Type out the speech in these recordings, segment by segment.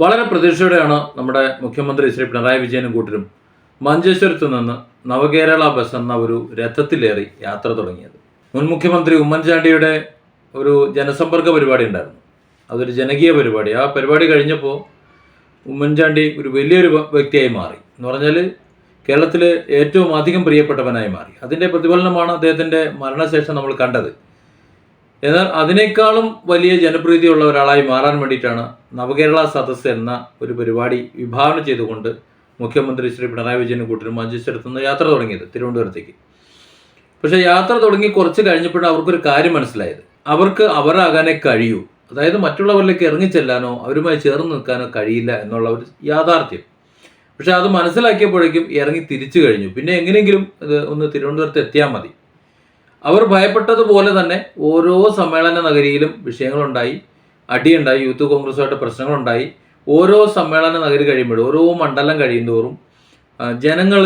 വളരെ പ്രതീക്ഷയോടെയാണ് നമ്മുടെ മുഖ്യമന്ത്രി ശ്രീ പിണറായി വിജയനും കൂട്ടരും മഞ്ചേശ്വരത്ത് നിന്ന് നവകേരള ബസ് എന്ന ഒരു രഥത്തിലേറി യാത്ര തുടങ്ങിയത്. മുൻ മുഖ്യമന്ത്രി ഉമ്മൻചാണ്ടിയുടെ ഒരു ജനസമ്പർക്ക പരിപാടി ഉണ്ടായിരുന്നു. അതൊരു ജനകീയ പരിപാടി. ആ പരിപാടി കഴിഞ്ഞപ്പോൾ ഉമ്മൻചാണ്ടി ഒരു വലിയൊരു വ്യക്തിയായി മാറി. എന്ന് പറഞ്ഞാൽ കേരളത്തിൽ ഏറ്റവും അധികം പ്രിയപ്പെട്ടവനായി മാറി. അതിന്റെ പ്രതിഫലനമാണ് അദ്ദേഹത്തിന്റെ മരണശേഷം നമ്മൾ കണ്ടത്. എന്നാൽ അതിനേക്കാളും വലിയ ജനപ്രീതിയുള്ള ഒരാളായി മാറാൻ വേണ്ടിയിട്ടാണ് നവകേരള സദസ് എന്ന ഒരു പരിപാടി വിഭാവന ചെയ്തുകൊണ്ട് മുഖ്യമന്ത്രി ശ്രീ പിണറായി വിജയന് കൂട്ടിന് മഞ്ചേശ്വരത്ത് നിന്ന് യാത്ര തുടങ്ങിയത് തിരുവനന്തപുരത്തേക്ക്. പക്ഷേ യാത്ര തുടങ്ങി കുറച്ച് കഴിഞ്ഞപ്പോഴാണ് അവർക്കൊരു കാര്യം മനസ്സിലായത്. അവർക്ക് അവരാകാനേ കഴിയൂ. അതായത് മറ്റുള്ളവരിലേക്ക് ഇറങ്ങിച്ചെല്ലാനോ അവരുമായി ചേർന്ന് നിൽക്കാനോ കഴിയില്ല എന്നുള്ള ഒരു യാഥാർത്ഥ്യം. പക്ഷെ അത് മനസ്സിലാക്കിയപ്പോഴേക്കും ഇറങ്ങി തിരിച്ചു കഴിഞ്ഞു. പിന്നെ എങ്ങനെയെങ്കിലും ഇത് ഒന്ന് തിരുവനന്തപുരത്ത് എത്തിയാൽ മതി. അവർ ഭയപ്പെട്ടതുപോലെ തന്നെ ഓരോ സമ്മേളന നഗരിയിലും വിഷയങ്ങളുണ്ടായി അടിയുണ്ടായി യൂത്ത് കോൺഗ്രസുമായിട്ട് പ്രശ്നങ്ങളുണ്ടായി. ഓരോ സമ്മേളന നഗരി കഴിയുമ്പോഴും ഓരോ മണ്ഡലം കഴിയുന്തോറും ജനങ്ങൾ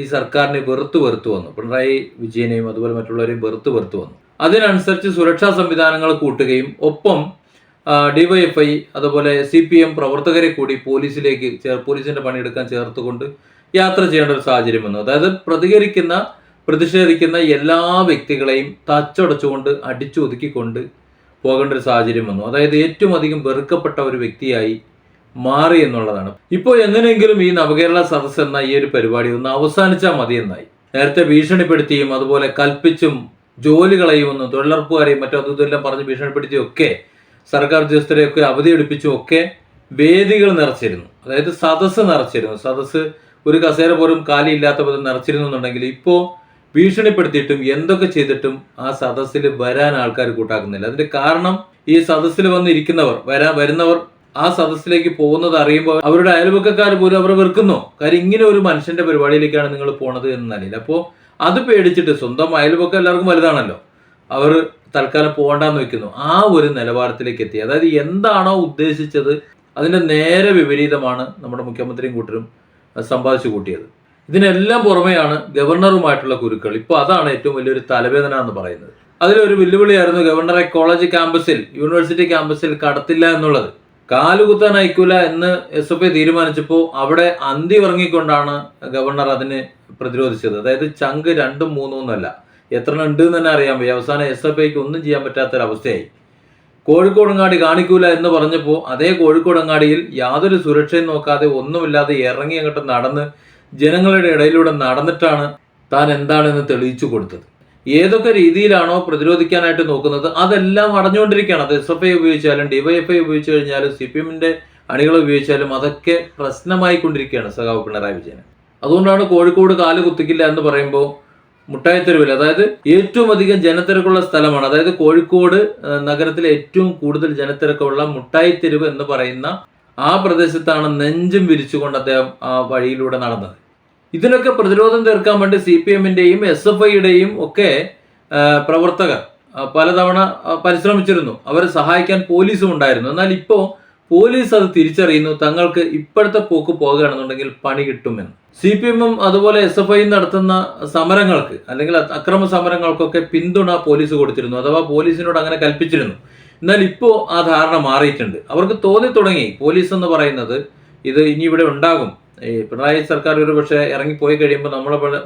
ഈ സർക്കാരിനെ വെറുത്തു വെറുത്തു വന്നു. പിണറായി വിജയനെയും അതുപോലെ മറ്റുള്ളവരെയും വെറുത്തു വെറുത്തു വന്നു. അതിനനുസരിച്ച് സുരക്ഷാ സംവിധാനങ്ങൾ കൂട്ടുകയും ഒപ്പം ഡിവൈഎഫ്ഐ അതുപോലെ സി പി എം പ്രവർത്തകരെ കൂടി പോലീസിലേക്ക് ചേർ പോലീസിന്റെ പണിയെടുക്കാൻ ചേർത്തുകൊണ്ട് യാത്ര ചെയ്യേണ്ട ഒരു സാഹചര്യം വന്നു. അതായത് പ്രതികരിക്കുന്ന പ്രതിഷേധിക്കുന്ന എല്ലാ വ്യക്തികളെയും തച്ചടച്ചുകൊണ്ട് അടിച്ചൊതുക്കിക്കൊണ്ട് പോകേണ്ട ഒരു സാഹചര്യം വന്നു. അതായത് ഏറ്റവും അധികം വെറുക്കപ്പെട്ട ഒരു വ്യക്തിയായി മാറി എന്നുള്ളതാണ്. ഇപ്പോൾ എങ്ങനെയെങ്കിലും ഈ നവകേരള സദസ് എന്ന ഈ ഒരു പരിപാടി ഒന്ന് അവസാനിച്ചാൽ മതി എന്നായി നേരത്തെ ഭീഷണിപ്പെടുത്തിയും അതുപോലെ കൽപ്പിച്ചും ജോലി കളയുമെന്നും തൊഴിലുറപ്പുകാരെയും മറ്റു അതും ഇതെല്ലാം പറഞ്ഞ് ഭീഷണിപ്പെടുത്തിയും ഒക്കെ സർക്കാർ ഉദ്യോഗസ്ഥരെയൊക്കെ അവധി എടുപ്പിച്ചും ഒക്കെ വേദികൾ നിറച്ചിരുന്നു. അതായത് സദസ്സ് നിറച്ചിരുന്നു. സദസ്സ് ഒരു കസേര പോലും കാലിയില്ലാത്ത വിധം നിറച്ചിരുന്നു എന്നുണ്ടെങ്കിൽ ഇപ്പോൾ ഭീഷണിപ്പെടുത്തിയിട്ടും എന്തൊക്കെ ചെയ്തിട്ടും ആ സദസ്സിൽ വരാൻ ആൾക്കാർ കൂട്ടാക്കുന്നില്ല. അതിന്റെ കാരണം ഈ സദസ്സിൽ വന്നിരിക്കുന്നവർ വരാ വരുന്നവർ ആ സദസ്സിലേക്ക് പോകുന്നത് അറിയുമ്പോൾ അവരുടെ അയൽവക്കക്കാർ പോലും അവരെ വെറുക്കുന്നു. കാര്യം ഇങ്ങനെ ഒരു മനുഷ്യന്റെ പരിപാടിയിലേക്കാണ് നിങ്ങൾ പോണത് എന്ന് നിലയിൽ അപ്പോൾ അത് പേടിച്ചിട്ട് സ്വന്തം അയൽവക്കം എല്ലാവർക്കും വലുതാണല്ലോ. അവർ തൽക്കാലം പോകണ്ടെന്ന് വെക്കുന്നു. ആ ഒരു നിലവാരത്തിലേക്ക് എത്തി. അതായത് എന്താണോ ഉദ്ദേശിച്ചത് അതിന്റെ നേരെ വിപരീതമാണ് നമ്മുടെ മുഖ്യമന്ത്രിയും കൂട്ടരും സമ്പാദിച്ചു കൂട്ടിയത്. ഇതിനെല്ലാം പുറമെയാണ് ഗവർണറുമായിട്ടുള്ള കുരുക്കൾ ഇപ്പോൾ അതാണ് ഏറ്റവും വലിയൊരു തലവേദന എന്ന് പറയുന്നത്. അതിലൊരു വെല്ലുവിളിയായിരുന്നു ഗവർണറെ കോളേജ് ക്യാമ്പസിൽ യൂണിവേഴ്സിറ്റി ക്യാമ്പസിൽ കടത്തില്ല എന്നുള്ളത്. കാലുകുത്താൻ അയക്കൂല എന്ന് എസ് എഫ് ഐ തീരുമാനിച്ചപ്പോൾ അവിടെ അന്തി ഇറങ്ങിക്കൊണ്ടാണ് ഗവർണർ അതിന് പ്രതിരോധിച്ചത്. അതായത് ചങ്ക് രണ്ടും മൂന്നും ഒന്നല്ല എത്ര ഉണ്ട് എന്ന് തന്നെ അറിയാൻ വയ്യ. അവസാനം എസ് എഫ് ഐക്ക് ഒന്നും ചെയ്യാൻ പറ്റാത്തൊരവസ്ഥയായി. കോഴിക്കോടങ്ങാടി കാണിക്കൂല എന്ന് പറഞ്ഞപ്പോൾ അതേ കോഴിക്കോടങ്ങാടിയിൽ യാതൊരു സുരക്ഷയും നോക്കാതെ ഒന്നുമില്ലാതെ ഇറങ്ങി അങ്ങോട്ട് നടന്ന് ജനങ്ങളുടെ ഇടയിലൂടെ നടന്നിട്ടാണ് താൻ എന്താണെന്ന് തെളിയിച്ചു കൊടുത്തത്. ഏതൊക്കെ രീതിയിലാണോ പ്രതിരോധിക്കാനായിട്ട് നോക്കുന്നത് അതെല്ലാം അടഞ്ഞുകൊണ്ടിരിക്കുകയാണ് അത് എസ് എഫ് ഐ ഉപയോഗിച്ചാലും ഡിവൈഎഫ്ഐ ഉപയോഗിച്ചു കഴിഞ്ഞാലും സി പി എമ്മിന്റെ അണികൾ ഉപയോഗിച്ചാലും അതൊക്കെ പ്രശ്നമായി കൊണ്ടിരിക്കുകയാണ് സഖാവ് പിണറായി വിജയൻ. അതുകൊണ്ടാണ് കോഴിക്കോട് കാൽ കുത്തിക്കില്ല എന്ന് പറയുമ്പോൾ മുട്ടായിത്തെരുവിൽ അതായത് ഏറ്റവും അധികം ജനത്തിരക്കുള്ള സ്ഥലമാണ്. അതായത് കോഴിക്കോട് നഗരത്തിലെ ഏറ്റവും കൂടുതൽ ജനത്തിരക്കുള്ള മുട്ടായിത്തെരുവ് എന്ന് പറയുന്ന ആ പ്രദേശത്താണ് നെഞ്ചും വിരിച്ചുകൊണ്ട് അദ്ദേഹം ആ വഴിയിലൂടെ നടന്നത്. ഇതിനൊക്കെ പ്രതിരോധം തീർക്കാൻ വേണ്ടി സി പി എമ്മിന്റെയും എസ് എഫ് ഐയുടെയും ഒക്കെ പ്രവർത്തകർ പലതവണ പരിശ്രമിച്ചിരുന്നു. അവരെ സഹായിക്കാൻ പോലീസും ഉണ്ടായിരുന്നു. എന്നാൽ ഇപ്പോൾ പോലീസ് അത് തിരിച്ചറിയുന്നു. തങ്ങൾക്ക് ഇപ്പോഴത്തെ പോക്ക് പോകുകയാണെന്നുണ്ടെങ്കിൽ പണി കിട്ടുമെന്ന്. സി പി എമ്മും അതുപോലെ എസ് എഫ് ഐയും നടത്തുന്ന സമരങ്ങൾക്ക് അല്ലെങ്കിൽ അക്രമ സമരങ്ങൾക്കൊക്കെ പിന്തുണ പോലീസ് കൊടുത്തിരുന്നു. അഥവാ പോലീസിനോട് അങ്ങനെ കൽപ്പിച്ചിരുന്നു. എന്നാൽ ഇപ്പോൾ ആ ധാരണ മാറിയിട്ടുണ്ട്. അവർക്ക് തോന്നി തുടങ്ങി. പോലീസ് എന്ന് പറയുന്നത് ഇത് ഇനി ഇവിടെ ഉണ്ടാകും. ഈ പിണറായി സർക്കാർ ഒരു പക്ഷേ ഇറങ്ങിപ്പോയി കഴിയുമ്പോൾ നമ്മളെ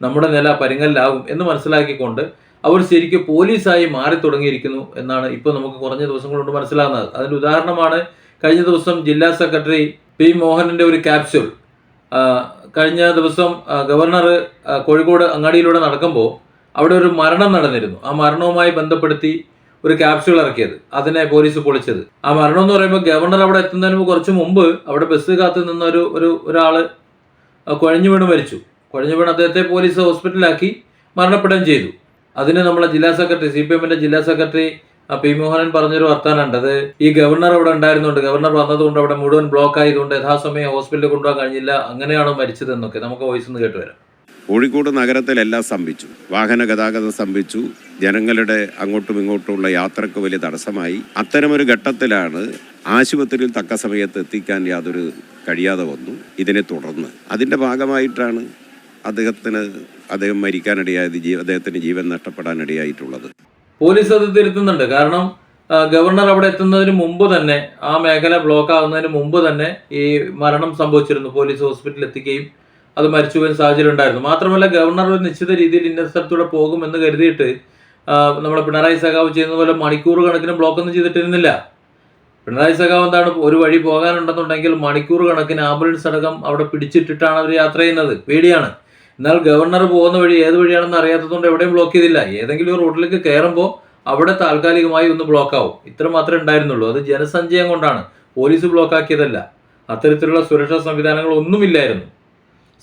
നമ്മുടെ നില പരിങ്ങലിലാകും എന്ന് മനസ്സിലാക്കിക്കൊണ്ട് അവർ ശരിക്കും പോലീസായി മാറി തുടങ്ങിയിരിക്കുന്നു എന്നാണ് ഇപ്പോൾ നമുക്ക് കുറഞ്ഞ ദിവസം കൊണ്ട് മനസ്സിലാകുന്നത്. അതിന്റെ ഉദാഹരണമാണ് കഴിഞ്ഞ ദിവസം ജില്ലാ സെക്രട്ടറി പി മോഹനന്റെ ഒരു ക്യാപ്സ്യൂൾ. കഴിഞ്ഞ ദിവസം ഗവർണർ കോഴിക്കോട് അങ്ങാടിയിലൂടെ നടക്കുമ്പോൾ അവിടെ ഒരു മരണം നടന്നിരുന്നു. ആ മരണവുമായി ബന്ധപ്പെടുത്തി ഒരു ക്യാപ്സ്യൂൾ ഇറക്കിയത്. അതിനെ പോലീസ് പൊളിച്ചത്. ആ മരണം എന്ന് പറയുമ്പോൾ ഗവർണർ അവിടെ എത്തുന്നതിന് കുറച്ച് മുമ്പ് അവിടെ ബസ് കാത്തു നിന്ന ഒരു ഒരു ഒരാൾ കുഴഞ്ഞു വീണ് മരിച്ചു. കുഴഞ്ഞു വീണ് അദ്ദേഹത്തെ പോലീസ് ഹോസ്പിറ്റലിലാക്കി മരണപ്പെടുകയും ചെയ്തു. അതിന് നമ്മളെ ജില്ലാ സെക്രട്ടറി സി പി എമ്മിന്റെ ജില്ലാ സെക്രട്ടറി പി മോഹനൻ പറഞ്ഞൊരു വർത്താനുണ്ട് അത് ഈ ഗവർണർ അവിടെ ഉണ്ടായിരുന്നുണ്ട് ഗവർണർ വന്നതുകൊണ്ട് അവിടെ മുഴുവൻ ബ്ലോക്ക് ആയതുകൊണ്ട് യഥാസമയം ഹോസ്പിറ്റലിൽ കൊണ്ടുപോകാൻ കഴിഞ്ഞില്ല. അങ്ങനെയാണോ മരിച്ചത് എന്നൊക്കെ നമുക്ക് വോയിസ് ഒന്ന് കേട്ട് വരാം. കോഴിക്കോട് നഗരത്തിലെല്ലാം സ്തംഭിച്ചു. വാഹന ഗതാഗതം സ്തംഭിച്ചു. ജനങ്ങളുടെ അങ്ങോട്ടും ഇങ്ങോട്ടുമുള്ള യാത്രയ്ക്ക് വലിയ തടസ്സമായി. അത്തരമൊരു ഘട്ടത്തിലാണ് ആശുപത്രിയിൽ തക്ക സമയത്ത് എത്തിക്കാൻ യാതൊരു കഴിയാതെ വന്നു. ഇതിനെ തുടർന്ന്. അതിന്റെ ഭാഗമായിട്ടാണ് അദ്ദേഹത്തിന് അദ്ദേഹം മരിക്കാനിടയായത് അദ്ദേഹത്തിന് ജീവൻ നഷ്ടപ്പെടാനിടയായിട്ടുള്ളത്. പോലീസ് അത് തിരുത്തുന്നുണ്ട്. കാരണം ഗവർണർ അവിടെ എത്തുന്നതിന് മുമ്പ് തന്നെ ആ മേഖല ബ്ലോക്ക് ആകുന്നതിന് മുമ്പ് തന്നെ ഈ മരണം സംഭവിച്ചിരുന്നു. പോലീസ് ഹോസ്പിറ്റലിൽ എത്തിക്കുകയും അത് മരിച്ചു പോയ സാഹചര്യം ഉണ്ടായിരുന്നു. മാത്രമല്ല ഗവർണർ ഒരു നിശ്ചിത രീതിയിൽ ഇന്ന സ്ഥലത്തൂടെ പോകുമെന്ന് കരുതിയിട്ട് നമ്മുടെ പിണറായി സഖാവ് ചെയ്യുന്ന പോലെ മണിക്കൂർ കണക്കിന് ബ്ലോക്ക് ഒന്നും ചെയ്തിട്ടിരുന്നില്ല. പിണറായി സഖാവ് എന്താണ് ഒരു വഴി പോകാനുണ്ടെന്നുണ്ടെങ്കിൽ മണിക്കൂർ കണക്കിന് ആംബുലൻസ് അടക്കം അവിടെ പിടിച്ചിട്ടിട്ടാണ് അവർ യാത്ര ചെയ്യുന്നത്. പേടിയാണ്. എന്നാൽ ഗവർണർ പോകുന്ന വഴി ഏത് വഴിയാണെന്ന് അറിയാത്തതുകൊണ്ട് എവിടെയും ബ്ലോക്ക് ചെയ്തില്ല. ഏതെങ്കിലും റോഡിലേക്ക് കയറുമ്പോൾ അവിടെ താൽക്കാലികമായി ഒന്ന് ബ്ലോക്ക് ആവും. ഇത്ര മാത്രമേ ഉണ്ടായിരുന്നുള്ളൂ. അത് ജനസഞ്ചയം കൊണ്ടാണ്. പോലീസ് ബ്ലോക്ക് ആക്കിയതല്ല. അത്തരത്തിലുള്ള സുരക്ഷാ സംവിധാനങ്ങൾ ഒന്നുമില്ലായിരുന്നു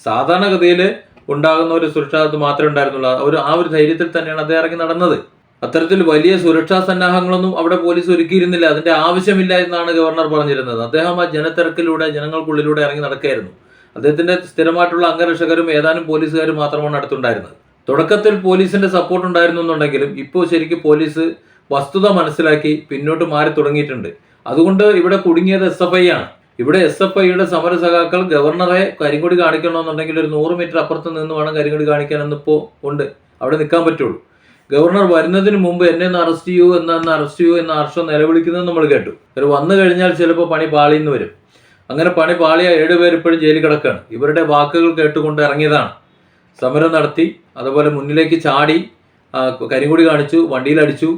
സാധാരണഗതിയിൽ ഉണ്ടാകുന്ന ഒരു സുരക്ഷ അത് മാത്രമേ ഉണ്ടായിരുന്നുള്ളൂ. ഒരു ആ ഒരു ധൈര്യത്തിൽ തന്നെയാണ് അദ്ദേഹം ഇറങ്ങി നടന്നത്. അത്തരത്തിൽ വലിയ സുരക്ഷാ സന്നാഹങ്ങളൊന്നും അവിടെ പോലീസ് ഒരുക്കിയിരുന്നില്ല. അതിന്റെ ആവശ്യമില്ല എന്നാണ് ഗവർണർ പറഞ്ഞിരുന്നത്. അദ്ദേഹം ആ ജനത്തിരക്കിലൂടെ ജനങ്ങൾക്കുള്ളിലൂടെ ഇറങ്ങി നടക്കുകയായിരുന്നു. അദ്ദേഹത്തിന്റെ സ്ഥിരമായിട്ടുള്ള അംഗരക്ഷകരും ഏതാനും പോലീസുകാരും മാത്രമാണ് അടുത്തുണ്ടായിരുന്നത്. തുടക്കത്തിൽ പോലീസിന്റെ സപ്പോർട്ട് ഉണ്ടായിരുന്നു എന്നുണ്ടെങ്കിലും ഇപ്പോൾ ശരിക്കും പോലീസ് വസ്തുത മനസ്സിലാക്കി പിന്നോട്ട് മാറി തുടങ്ങിയിട്ടുണ്ട്. അതുകൊണ്ട് ഇവിടെ കുടുങ്ങിയത് എസ് എഫ് ഐ ആണ്. ഇവിടെ എസ് എഫ് ഐയുടെ സമര സഖാക്കൾ ഗവർണറെ കരിങ്കൊടി കാണിക്കണമെന്നുണ്ടെങ്കിൽ ഒരു നൂറ് മീറ്റർ അപ്പുറത്ത് നിന്ന് വേണം കരിങ്കൊടി കാണിക്കാനെന്നിപ്പോൾ ഉണ്ട്. അവിടെ നിൽക്കാൻ പറ്റുള്ളൂ. ഗവർണർ വരുന്നതിന് മുമ്പ് എന്നെ ഒന്ന് അറസ്റ്റ് ചെയ്യൂ എന്നൊന്ന് അറസ്റ്റ് ചെയ്യൂ എന്ന ഹർഷം നിലവിളിക്കുന്നത് നമ്മൾ കേട്ടു. ഒരു വന്നു കഴിഞ്ഞാൽ ചിലപ്പോൾ പണി പാളിയെന്ന് വരും. അങ്ങനെ പണി പാളിയ ഏഴുപേർ ഇപ്പോഴും ജയിലിൽ കിടക്കുകയാണ് ഇവരുടെ വാക്കുകൾ കേട്ടുകൊണ്ട് ഇറങ്ങിയതാണ്. സമരം നടത്തി അതുപോലെ മുന്നിലേക്ക് ചാടി കരിങ്കൊടി കാണിച്ചു വണ്ടിയിലടിച്ചു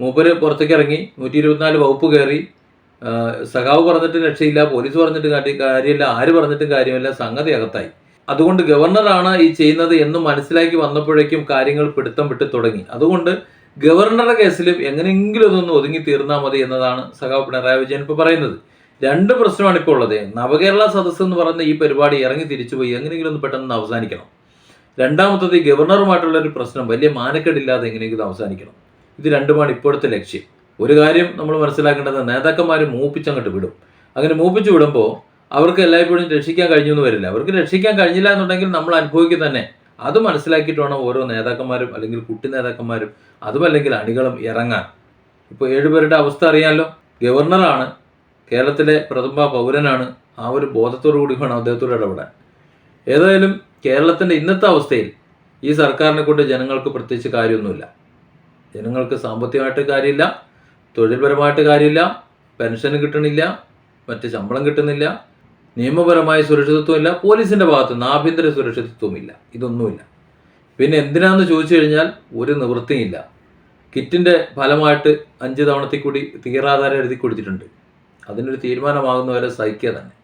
മൂപ്പര് പുറത്തേക്ക് ഇറങ്ങി നൂറ്റി ഇരുപത്തിനാല് വകുപ്പ് കയറി സഖാവ് പറഞ്ഞിട്ട് രക്ഷയില്ല പോലീസ് പറഞ്ഞിട്ട് കാട്ടി കാര്യമില്ല ആര് പറഞ്ഞിട്ടും കാര്യമില്ല സംഗതി അകത്തായി. അതുകൊണ്ട് ഗവർണറാണ് ഈ ചെയ്യുന്നത് എന്ന് മനസ്സിലാക്കി വന്നപ്പോഴേക്കും കാര്യങ്ങൾ പിടുത്തം വിട്ട് തുടങ്ങി. അതുകൊണ്ട് ഗവർണറുടെ കേസിലും എങ്ങനെയെങ്കിലും ഇതൊന്ന് ഒതുങ്ങി തീർന്നാൽ മതി എന്നതാണ് സഖാവ് പിണറായി വിജയൻ ഇപ്പോൾ പറയുന്നത്. രണ്ട് പ്രശ്നമാണ് ഇപ്പോൾ ഉള്ളത്. നവകേരള സദസ്സ് എന്ന് പറയുന്ന ഈ പരിപാടി ഇറങ്ങി തിരിച്ചുപോയി എങ്ങനെയെങ്കിലും ഒന്ന് പെട്ടെന്ന് അവസാനിക്കണം. രണ്ടാമത്തത് ഈ ഗവർണറുമായിട്ടുള്ള ഒരു പ്രശ്നം വലിയ മാനക്കേടില്ലാതെ എങ്ങനെയെങ്കിലും അവസാനിക്കണം. ഇത് രണ്ടുമാണ് ഇപ്പോഴത്തെ ലക്ഷ്യം. ഒരു കാര്യം നമ്മൾ മനസ്സിലാക്കേണ്ടത് നേതാക്കന്മാർ മൂപ്പിച്ചങ്ങോട്ട് വിടും. അങ്ങനെ മൂപ്പിച്ച് വിടുമ്പോൾ അവർക്ക് എല്ലായ്പ്പോഴും രക്ഷിക്കാൻ കഴിഞ്ഞു എന്ന് വരില്ല. അവർക്ക് രക്ഷിക്കാൻ കഴിഞ്ഞില്ല എന്നുണ്ടെങ്കിൽ നമ്മൾ അനുഭവിക്കുക തന്നെ. അത് മനസ്സിലാക്കിയിട്ട് വേണം ഓരോ നേതാക്കന്മാരും അല്ലെങ്കിൽ കുട്ടി നേതാക്കന്മാരും അതുമല്ലെങ്കിൽ അണികളും ഇറങ്ങാൻ. ഇപ്പോൾ ഏഴുപേരുടെ അവസ്ഥ അറിയാമല്ലോ ഗവർണറാണ് കേരളത്തിലെ പ്രഥമ പൗരനാണ്. ആ ഒരു ബോധത്തോടു കൂടി വേണം അദ്ദേഹത്തോട് ഇടപെടാൻ. ഏതായാലും കേരളത്തിന്റെ ഇന്നത്തെ അവസ്ഥയിൽ ഈ സർക്കാരിനെ കൊണ്ട് ജനങ്ങൾക്ക് പ്രത്യേകിച്ച് കാര്യമൊന്നുമില്ല. ജനങ്ങൾക്ക് സാമ്പത്തികമായിട്ട് കാര്യമില്ല. തൊഴിൽപരമായിട്ട് കാര്യമില്ല പെൻഷൻ കിട്ടണില്ല മറ്റ് ശമ്പളം കിട്ടുന്നില്ല നിയമപരമായ സുരക്ഷിതത്വമില്ല പോലീസിന്റെ ഭാഗത്തു നിന്ന് ആഭ്യന്തര സുരക്ഷിതത്വമില്ല ഇതൊന്നുമില്ല. പിന്നെ എന്തിനാന്ന് ചോദിച്ചു കഴിഞ്ഞാൽ ഒരു നിവൃത്തിയില്ല. കിറ്റിന്റെ ഫലമായിട്ട് അഞ്ച് തവണത്തിൽ കൂടി തീരാധാരം എഴുതി കൊടുത്തിട്ടുണ്ട്. അതിനൊരു തീരുമാനമാകുന്നവരെ സഹിക്കുക തന്നെ.